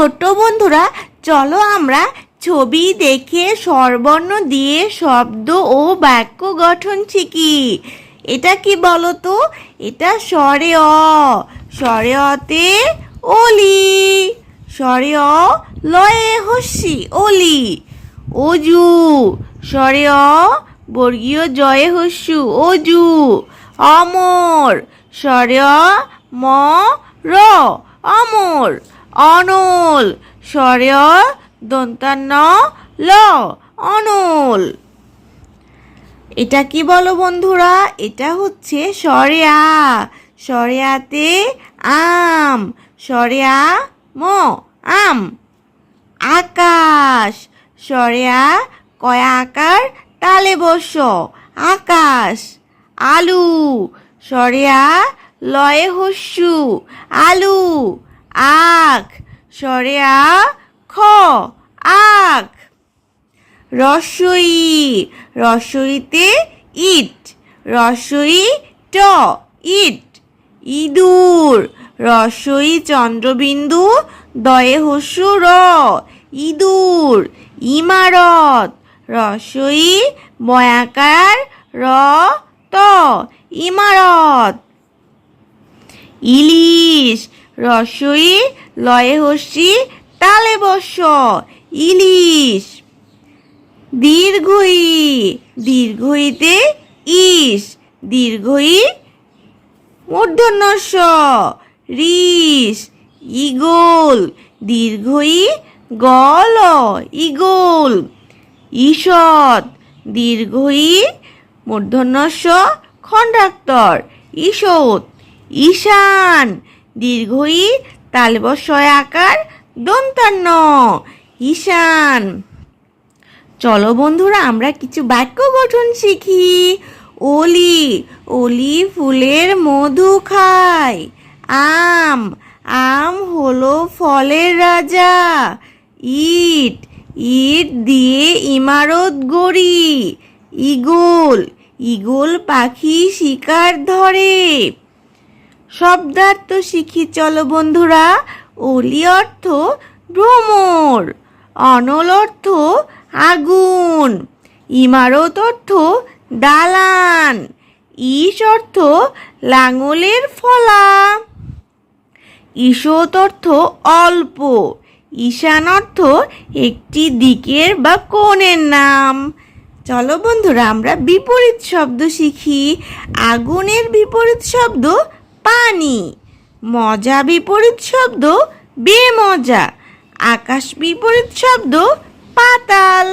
ছোট্ট বন্ধুরা, চলো আমরা ছবি দেখে স্বরবর্ণ দিয়ে শব্দ ও বাক্য গঠন শিখি। এটা কি বলো তো এটা স্বরে অ, স্বরে অতে অলি, স্বরে অ লয়ে হস্যি, অলি, অজু, স্বরে অ বর্গীয় জয়ে হস্যু, অজু, অমর, স্বরে ম, র, অমর অনল স্বরে অ দন্তান্ন ল, অনল। এটা কি বলো বন্ধুরা? এটা হচ্ছে স্বরে আতে আম স্বরে আ ম, আম। আকাশ সরেয়া কয়া আকার, তালে বস আকাশ। আলু স্বরে আ লয়ে হস্যু, আলু। আখ স্বরে আ, খ আখ রসই, রসইতে ইট, রসই ট, ইট। ইঁদুর, রসই চন্দ্রবিন্দু, দয়ে হস্যু র। ইঁদুর, ইমারত, রসই ময়াকার র, ত, ইমারত। ইলিশ রসই, লয়ে হস্যি তালে বস, ইলিশ। দীর্ঘই, দীর্ঘইতে ইস দীর্ঘই মূর্ধন্যস্ব রিস ইগোল। দীর্ঘই, গল, ইগোল। ঈষৎ, দীর্ঘই মূর্ধন্যস্ব খণ্ডাক্তর ঈষৎ, ঈশান দীর্ঘই তালবস্বয় আকার দন্তান্ন। ঈশান। চলো বন্ধুরা, আমরা কিছু বাক্য গঠন শিখি। অলি অলি ফুলের মধু খায়। আম আম হলো ফলের রাজা। ইট ইট দিয়ে ইমারত গড়ি। ইগল ইগল পাখি শিকার ধরে। শব্দার্থ শিখি, চলো বন্ধুরা। অলি অর্থ ভ্রমর, অনল অর্থ আগুন, ইমারত অর্থ দালান ঈশ অর্থ লাঙলের ফলা, ঈষৎ অর্থ অল্প, ঈশান অর্থ একটি দিকের বা কোণের নাম। চলো বন্ধুরা, আমরা বিপরীত শব্দ শিখি, আগুনের বিপরীত শব্দ পানি মজা বিপরীত শব্দ বেমজা। আকাশ বিপরীত শব্দ পাতাল।